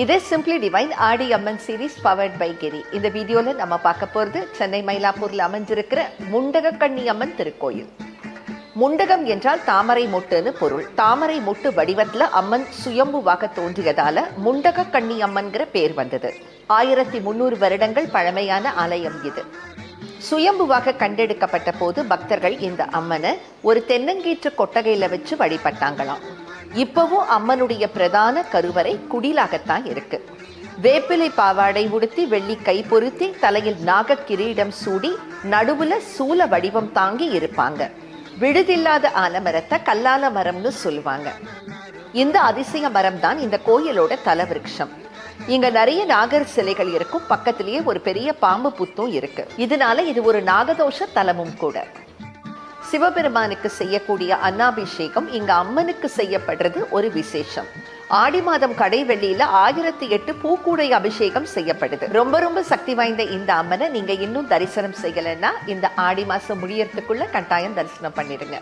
இது simply divine Aadi Amman series powered by Giri இந்த வீடியோவில் நம்ம பார்க்க போகிறது சென்னை மயிலாப்பூரில் அமைஞ்சிருக்கிற முண்டகக்கண்ணி அம்மன் திருக்கோயில். முண்டகம் என்றால் தாமரை மொட்டுன்னு பொருள். தாமரை மொட்டு வடிவத்தில் அம்மன் சுயம்புவாக தோன்றியதால முண்டக கண்ணி அம்மன்கிற பேர் வந்தது. ஆயிரத்தி முந்நூறு வருடங்கள் பழமையான ஆலயம் இது. சுயம்புவாக கண்டெடுக்கப்பட்ட போது பக்தர்கள் இந்த அம்மனை ஒரு தென்னங்கீற்று கொட்டகையில வச்சு வழிபட்டாங்களாம். இப்பவும் அம்மனுடைய பிரதான கருவறை குடிலாகத்தான் இருக்கு. வேப்பிலை பாவாடை உடுத்தி வெள்ளி கை பொருத்தி தலையில் நாக கிரீடம் சூடி நடுவுல சூல வடிவம் தாங்கி இருப்பாங்க. விழுதில்லாத ஆலமரத்தை கல்லால மரம்னு சொல்லுவாங்க. இந்த அதிசய மரம் தான் இந்த கோயிலோட தலவிருட்சம். இங்க நிறைய நாகர் சிலைகள் இருக்கும். பக்கத்திலேயே ஒரு பெரிய பாம்பு புத்தும் இருக்கு. இதனால இது ஒரு நாகதோஷ தலமும் கூட. சிவபெருமானுக்கு செய்யக்கூடிய அன்னாபிஷேகம் இங்க அம்மனுக்கு செய்யப்படுறது ஒரு விசேஷம். ஆடி மாதம் கடை வெள்ளியில ஆயிரத்தி எட்டு பூக்கூடை அபிஷேகம் செய்யப்படுது. ரொம்ப ரொம்ப சக்தி வாய்ந்த இந்த அம்மனை நீங்க இன்னும் தரிசனம் செய்யலைன்னா இந்த ஆடி மாசம் முடியறதுக்குள்ள கட்டாயம் தரிசனம் பண்ணிடுங்க.